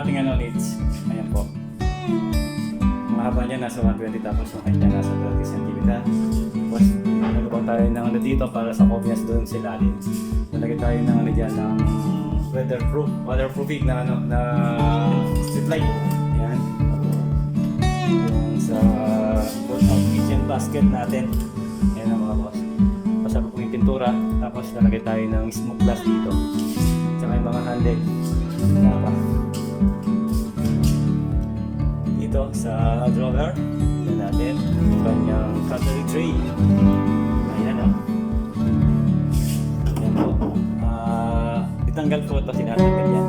ating ano needs. Ayan po. Ang haba niya nasa 120 tapos yung niya nasa 30 cm. Tapos nagawa tayo ng ano dito para sa copias doon sa ilalim. Nalagay tayo ng ano dyan ng weatherproof, waterproofing na ano na street light. Ayan. Yung sa ang kitchen basket natin. Ayan ang mga boss. Pasok po yung pintura tapos nalagay tayo ng smoke glass dito. Tsaka yung mga handle. Tama. Dito sa drawer, ito natin yung kanyang cutlery tray. Ayan o. Ayan po. Ah, itanggal ko ito, sinatanggal yan.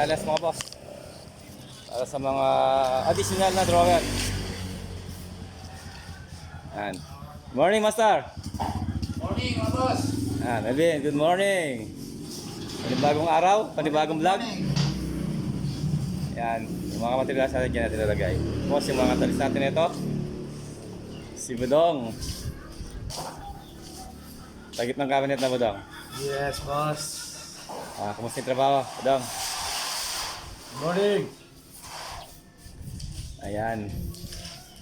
Ng materyales mga boss. Para sa mga additional na drawer. Yan. Morning, Master. Morning, mga boss. Ah, Melvin, good morning. Panibagong araw, panibagong vlog. Yan, yung mga materials natin dyan natin nalagay. Tapos yung mga talis natin ito. Si Budong. Tagit ng cabinet na Budong. Yes, boss. Ah, kumusta yung trabaho, Budong? Morning. Ayan.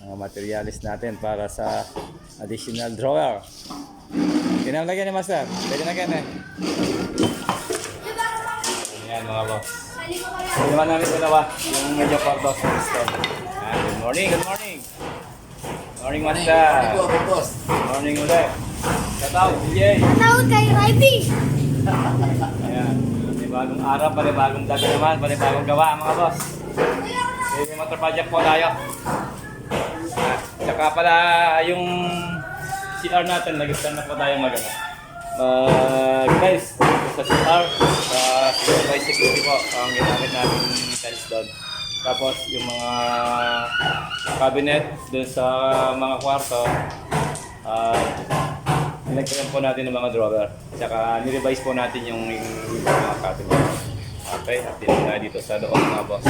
Mga materialis natin para sa additional drawer. Kinamlagyan ni Master. Pwede na ganyan eh. Ayan mga boss. Pwede naman namin dalawa. Yung medyo kwarto sa store. Ayan, good morning, good morning. Morning Master. Morning boss. Morning ulit. Shout out, DJ. Tawag kay Righty! Panibagong araw, panibagong na naman, panibagong gawa mga boss. May motor project po tayo. At saka pala yung CR natin, nag-start na po tayo mag ano. Mag guys, sa CR, sa 0 by 60 po, ang ginamit natin tiles doon. Tapos yung mga cabinet doon sa mga kwarto, ah Nilagyan po natin ng mga drawer. Tsaka nirevise po natin yung, mga cabinet. Okay, at din na dito sa loob mga boss.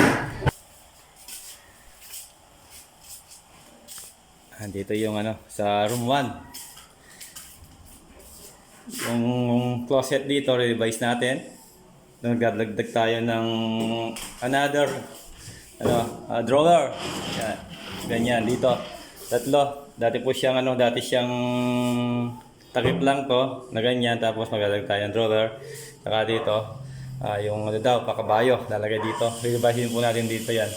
Andito yung ano, sa room 1. Yung closet dito, revise natin. Nagdagdag tayo ng another ano, ah, drawer. Yan. Ganyan dito. Tatlo. Dati po siyang ano, dati siyang takip lang to na ganyan tapos magdadagdag tayo ng drawer. Saka dito, ah, yung ano daw, pakabayo, lalagay dito. Revisein po natin dito yan.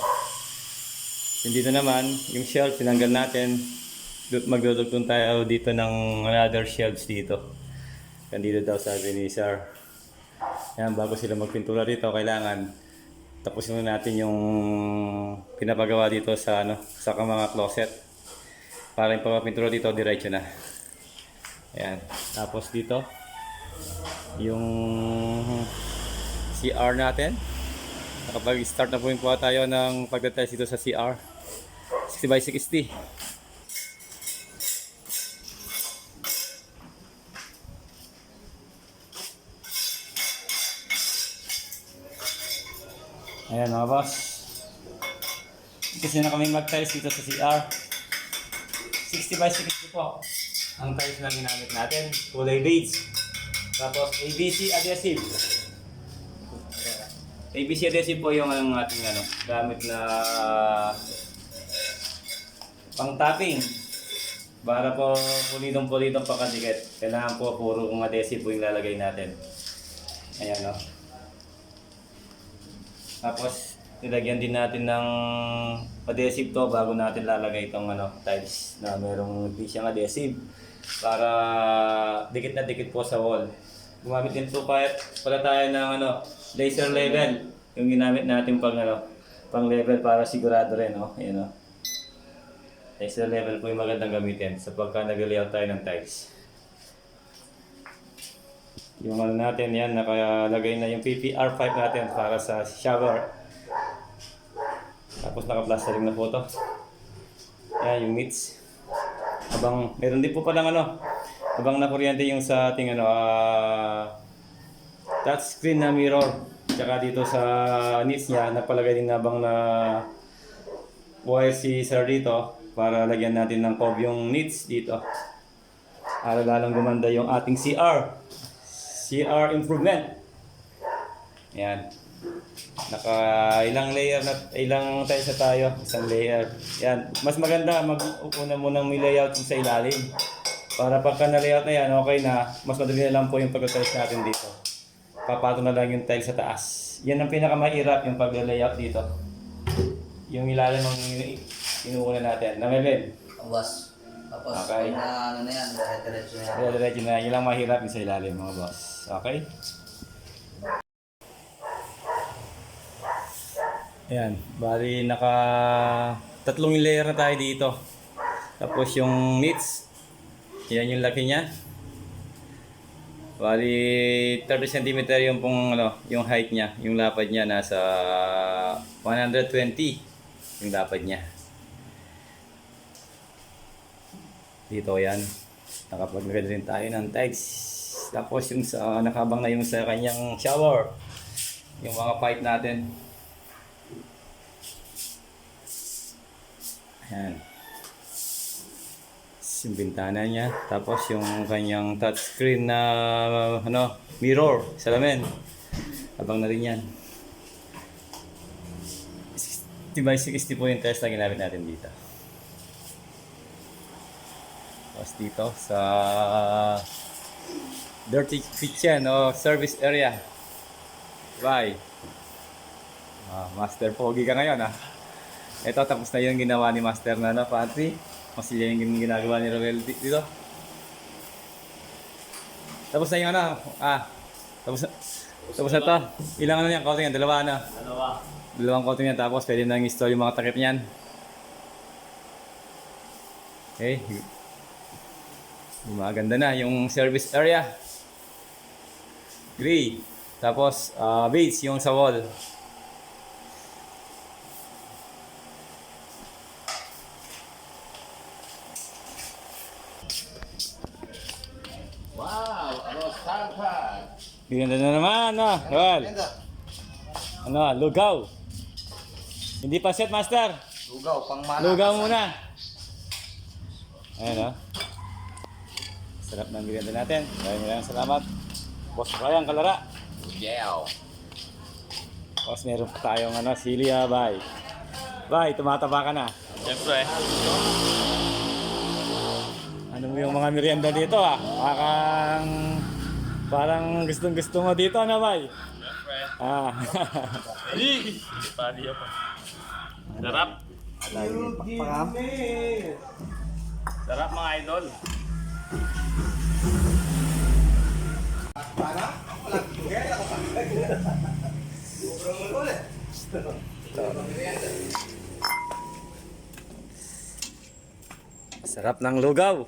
Yung dito naman, yung shelf, tinanggal natin. Du- Magdudugtong tayo dito ng another shelves dito. Yan dito daw sabi ni Sir. Yan, bago sila magpintura dito, kailangan tapusin muna natin yung pinapagawa dito sa ano sa mga closet. Para yung pagpapintura dito, diretso na. Ayan. Tapos dito, yung CR natin. Nakapag-start na po yung kuha tayo ng pagdatiles dito sa CR. 60 by 60. Ayan mga boss. Kasi na kami mag-tiles dito sa CR. 60 by 60 po. Ang tiles na ginamit natin. Kulay beige. Tapos ABC adhesive. ABC adhesive po yung ang ating ano, gamit na pang topping. Para po pulitong-pulitong pakadikit. Kailangan po puro kung adhesive po yung lalagay natin. Ayan no. Tapos nilagyan din natin ng adhesive to bago natin lalagay itong ano, tiles na merong pisyang adhesive para dikit na dikit po sa wall. Gumamit din po kahit pala tayo ng ano, laser level. Yung ginamit natin pang ano, pang level para sigurado rin, no? Ayan, no? Laser level po yung magandang gamitin sa pagka nag-layout tayo ng tiles. Yung ano natin yan, nakalagay na yung PPR 5 natin para sa shower. Tapos naka-plastering na po to. Yan, yung meats. Habang, meron din po palang ano, habang nakuryente yung sa ating ano, ah, touchscreen na mirror. Tsaka dito sa needs niya, napalagay din habang na wire si sir dito para lagyan natin ng cob yung needs dito. Para lalong gumanda yung ating CR. CR improvement. Yan. Naka ilang layer na ilang tiles na tayo, isang layer. Yan, mas maganda mag-una mo nang may layout yung sa ilalim. Para pagka na-layout na yan, okay na, mas madali na lang po yung pag-tiles natin dito. Papato na lang yung tiles sa taas. Yan ang pinakamahirap yung pag-layout dito. Yung ilalim ang inuuna natin. Namilin. Boss. Tapos, Okay. na ano na yan, diretso na yan. Diretso na, yun lang mahirap yung sa ilalim mga boss. Okay? Ayan, bali naka tatlong layer na tayo dito. Tapos yung knits, yan yung laki niya. Bali 30 cm yung pong ano, yung height niya, yung lapad niya nasa 120 yung lapad niya. Dito yan. Nakapaglagay rin tayo ng tiles. Tapos yung sa nakabang na yung sa kanyang shower. Yung mga pipe natin. Ayan. Yung bintana niya. Tapos yung kanyang touchscreen na ano, mirror, salamin. Abang na rin yan. 60 by 60 po yung test na ginamit natin dito. Tapos dito sa dirty kitchen o service area. Bye. Ah, Master Pogi ka ngayon ah. Ito tapos na yung ginawa ni Master na na pantry. Kasi yan yung ginagawa ni Roel di- dito. Tapos na yung ano, ah, tapos na, tapos na to. Ilang ano yan, coating yan, dalawa na. Dalawa. Dalawang coating yan, tapos pwede nang install yung mga takip niyan. Okay. Gumaganda na yung service area. Gray. Tapos, uh, beads yung sa wall. Ganda na naman, ano? Well, ano, lugaw. Hindi pa set, master. Lugaw, pang mana. Lugaw muna. Ayan, oh. Sarap ng bigyan natin. Maraming maraming salamat. Boss Brian Kalara. Yeah. Tapos meron pa tayong ano, sili ah, bye. Bye, tumataba ka na. Siyempre. Ano mo yung mga merienda dito ah? Parang, parang gustong gusto mo dito na bye. Siyempre. Ah. Padi apa? Sarap. Sarap mga idol. Sarap ng lugaw.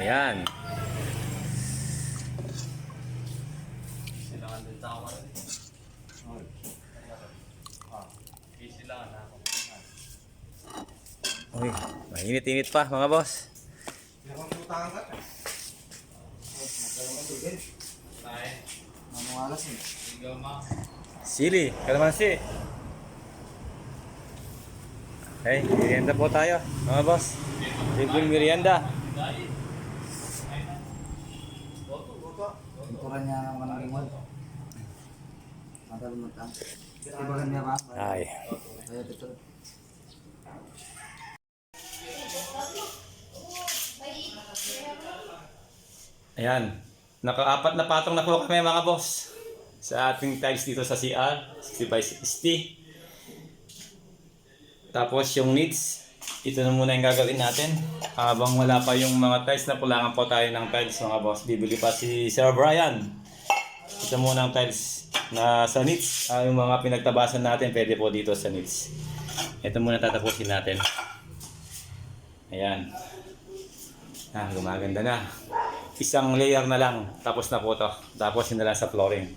Ayan. Silangan din tao ka rin. Silangan na ako. Uy, mainit-init pa mga boss. Eh. Sili, kalamansi. Okay, merienda po tayo, mga boss. Libreng merienda. Pinturan niya ng mga limon. Matalimutan. Ibagan niya ba? Ay. Ayan. Nakaapat na patong na po kami mga boss. Sa ating tiles dito sa CR. 60 by 60. Tapos yung needs. Ito na muna yung gagawin natin. Habang wala pa yung mga tiles na kulangan po tayo ng tiles mga boss. Bibili pa si Sir Brian. Ito muna ang tiles na sa needs. Ah, yung mga pinagtabasan natin pwede po dito sa needs. Ito muna tatapusin natin. Ayan. Ah, gumaganda na. Isang layer na lang, tapos na po to. Tapos yun na lang sa flooring.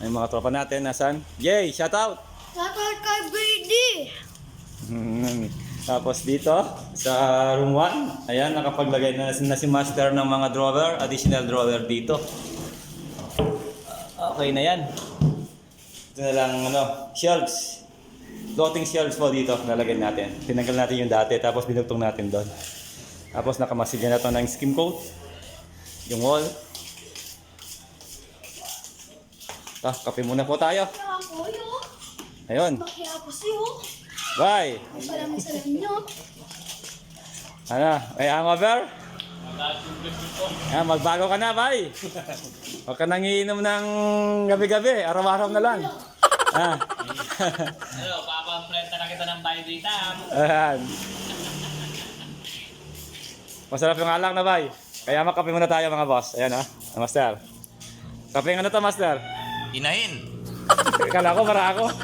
Yung mga tropa natin, nasan? Yay! Shout out! Shoutout kay Brady! Mm. Tapos dito, sa room 1, ayan, nakapaglagay na, na si master ng mga drawer, additional drawer dito. Okay na yan. Ito na lang, ano, shelves. Floating shelves po dito, nalagay natin. Tinanggal natin yung dati, tapos binugtong natin doon. Tapos nakamasilya na to ng skim coat. Yung wall. Ah, kape muna po tayo. Ayun. Bye! Ano? May hangover? Ah, magbago ka na, bye! Huwag ka nang iinom ng gabi-gabi. Araw-araw na lang. ah. Papamplenta na kita ng bayo dito. Ayan. Masarap yung alak na, bye. Kaya makape muna tayo, mga boss. Ayan, ah. Ah, Master. Kape ano to, Master? Inahin. Kala ko, para ako.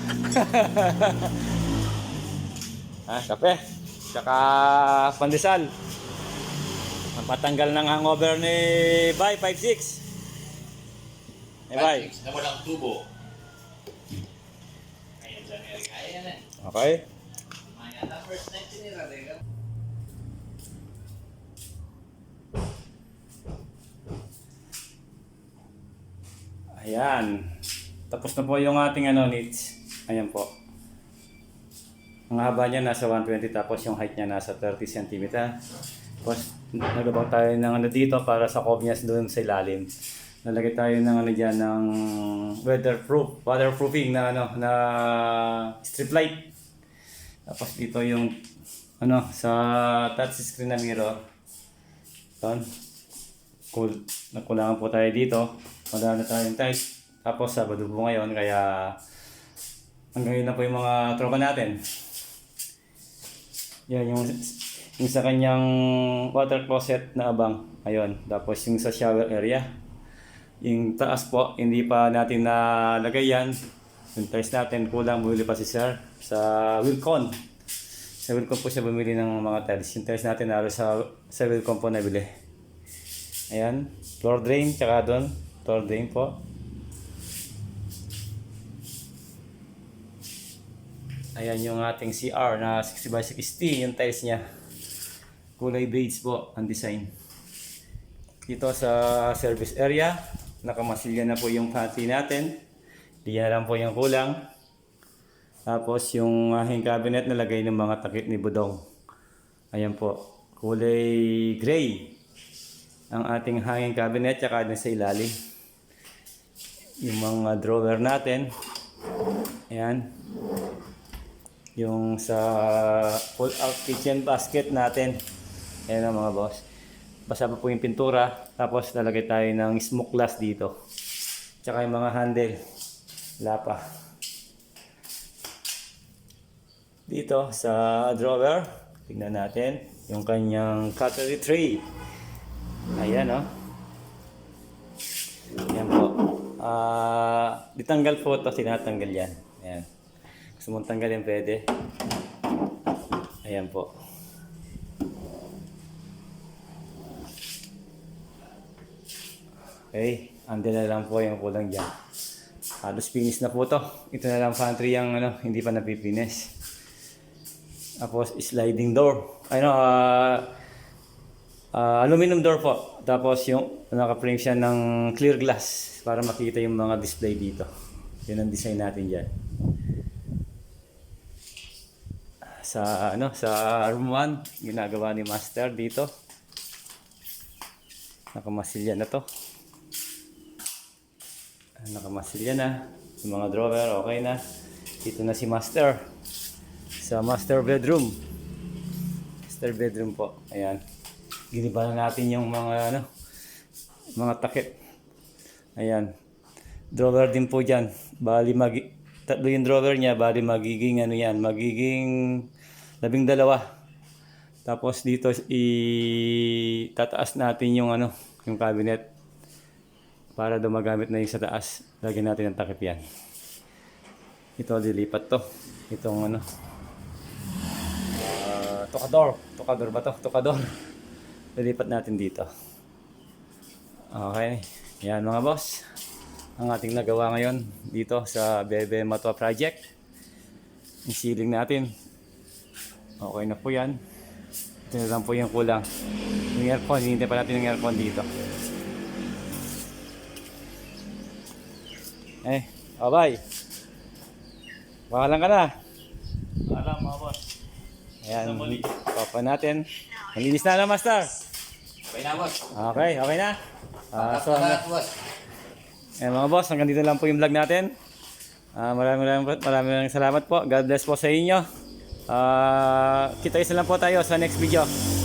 ah, kape. Tsaka pandesal. Patanggal ng hangover ni Bay 5'6". Eh, Bay. Na walang tubo. Okay. Ayan. Tapos na po yung ating ano, needs. Ayan po. Ang haba niya nasa 120 tapos yung height niya nasa 30 cm. Tapos nagabang tayo ng ano dito para sa covenants doon sa ilalim. Nalagay tayo ng ano diyan ng weatherproof, waterproofing na ano na strip light. Tapos dito yung ano sa touch screen na mirror. Yan. Cool. Nakulangan po tayo dito. Na tayong tight. Tapos Sabado po ngayon kaya hanggang yun na po yung mga tropa natin. Yan yung, yung sa kanyang water closet na abang. Ayun. Tapos yung sa shower area. Yung taas po, hindi pa natin nalagay yan. Yung tiles natin, kulang bumili pa si Sir sa Wilcon. Sa Wilcon po siya bumili ng mga tiles. Yung tiles natin naroon sa, sa Wilcon po nabili. Ayan, floor drain, tsaka doon, floor drain po. Ayan yung ating CR na 60 by 60, yung tiles niya. Kulay beige po ang design. Dito sa service area, nakamasilya na po yung pantry natin. Di na lang po yung kulang. Tapos yung aking cabinet nalagay ng mga takip ni Budong. Ayan po, kulay gray ang ating hanging cabinet tsaka din sa ilalim. Yung mga drawer natin. Ayan. Yung sa pull out kitchen basket natin. Ayan ang mga boss. Basa pa po yung pintura. Tapos lalagay tayo ng smoke glass dito. Tsaka yung mga handle. Wala pa. Dito sa drawer. Tingnan natin. Yung kanyang cutlery tray. Ayan oh. Ayan po. Ah, ditanggal po ito, tinatanggal yan. Ayan. Gusto mong tanggalin pwede. Ayan po. Okay, andun na lang po yung kulang dyan. Halos finish na po to. Ito na lang pantry yung ano, hindi pa napipinis. Tapos sliding door. Ano, ah ah, aluminum door po. Tapos yung naka-frame siya ng clear glass para makita yung mga display dito. Yun ang design natin diyan. Sa ano, sa room 1, ginagawa ni Master dito. Nakamasilya na to. Ah, Nakamasilya na. Yung mga drawer, okay na. Dito na si Master. Sa master bedroom. Master bedroom po. Ayan. Giniba na natin yung mga ano, mga takip. Ayan. Drawer din po dyan. Bali mag tatlo yung drawer niya, bali magiging ano yan, magiging labing dalawa. Tapos dito i tataas natin yung ano, yung cabinet para dumagamit na yung sa taas. Lagyan natin ng takip yan. Ito lilipat to. Itong ano. Tukador. Tukador ba to? Tukador. Lilipat natin dito. Okay. Yan mga boss. ang ating nagawa ngayon dito sa Bebe Matwa Project. Yung ceiling natin. Okay na po yan. Ito na lang po yung kulang. Yung aircon, hinihintay pa natin yung aircon dito. Eh, abay. Bakalan ka na. Alam. Ayan, papa natin. Malinis na na, Master. Okay na, boss. Okay, okay na. Ah, so, boss. Ayan mga boss, hanggang dito lang po yung vlog natin. Ah, maraming maraming maraming maraming salamat po. God bless po sa inyo. Ah, kita isa lang po tayo sa next video.